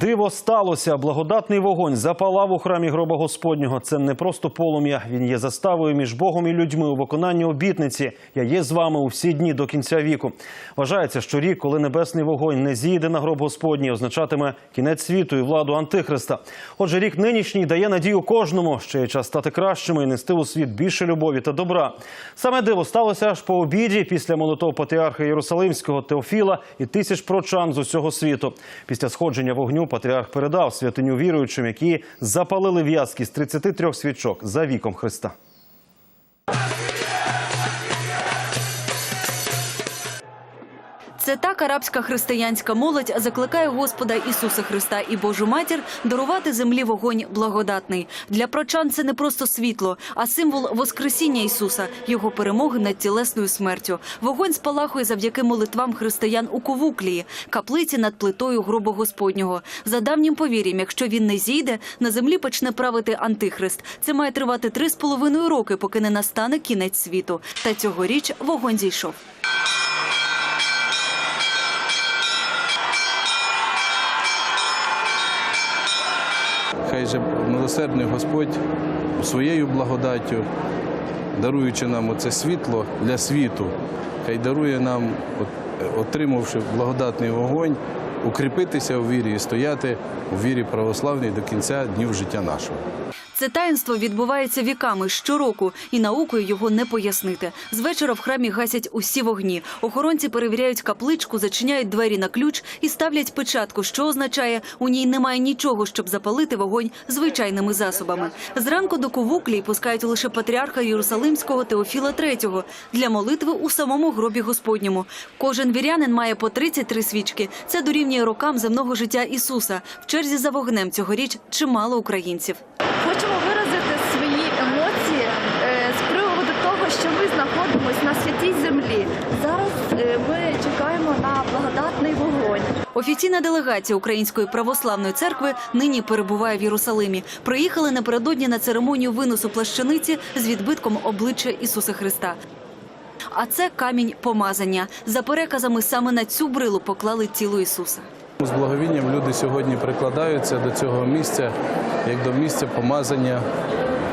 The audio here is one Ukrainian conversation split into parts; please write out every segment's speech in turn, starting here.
Диво сталося. Благодатний вогонь запалав у храмі гроба Господнього. Це не просто полум'я. Він є заставою між Богом і людьми у виконанні обітниці. Я є з вами у всі дні до кінця віку. Вважається, що рік, коли небесний вогонь не зійде на гроб Господній, означатиме кінець світу і владу Антихриста. Отже, рік нинішній дає надію кожному. Ще є час стати кращими і нести у світ більше любові та добра. Саме диво сталося аж по обіді після молитов патріарха Єрусалимського Теофіла і тисяч прочан з усього світу. Після сходження вогню патріарх передав святиню віруючим, які запалили в'язки з 33 свічок за віком Христа. Це так арабська християнська молодь закликає Господа Ісуса Христа і Божу матір дарувати землі вогонь благодатний. Для прочан це не просто світло, а символ Воскресіння Ісуса, його перемоги над тілесною смертю. Вогонь спалахує завдяки молитвам християн у Ковуклії, каплиці над плитою гробу Господнього. За давнім повір'ям, якщо він не зійде, на землі почне правити антихрист. Це має тривати три з половиною роки, поки не настане кінець світу. Та цьогоріч вогонь зійшов. Хай же милосердний Господь своєю благодаттю, даруючи нам оце світло для світу, хай дарує нам, отримавши благодатний вогонь, укріпитися у вірі і стояти у вірі православній до кінця днів життя нашого. Це таїнство відбувається віками щороку, і наукою його не пояснити. З вечора в храмі гасять усі вогні. Охоронці перевіряють капличку, зачиняють двері на ключ і ставлять печатку, що означає, у ній немає нічого, щоб запалити вогонь звичайними засобами. Зранку до ковуклі пускають лише патріарха Єрусалимського Теофіла III для молитви у самому гробі Господньому. Кожен вірянин має по 33 свічки. Це дорівнює рокам земного життя Ісуса. В черзі за вогнем цьогоріч чимало українців. Святій землі. Зараз е, ми чекаємо на благодатний вогонь. Офіційна делегація Української православної церкви нині перебуває в Єрусалимі. Приїхали напередодні на церемонію виносу плащаниці з відбитком обличчя Ісуса Христа. А це камінь помазання. За переказами саме на цю брилу поклали тіло Ісуса. З благовінням люди сьогодні прикладаються до цього місця, як до місця помазання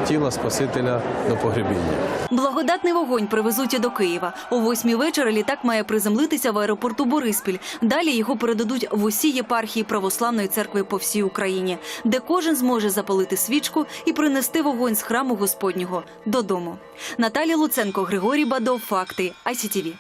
тіла Спасителя до погребіння. Благодатний вогонь привезуть і до Києва. О восьмій вечора літак має приземлитися в аеропорту Бориспіль. Далі його передадуть в усі єпархії православної церкви по всій Україні, де кожен зможе запалити свічку і принести вогонь з храму Господнього додому. Наталія Луценко, Григорій Бадов. Факти ICTV.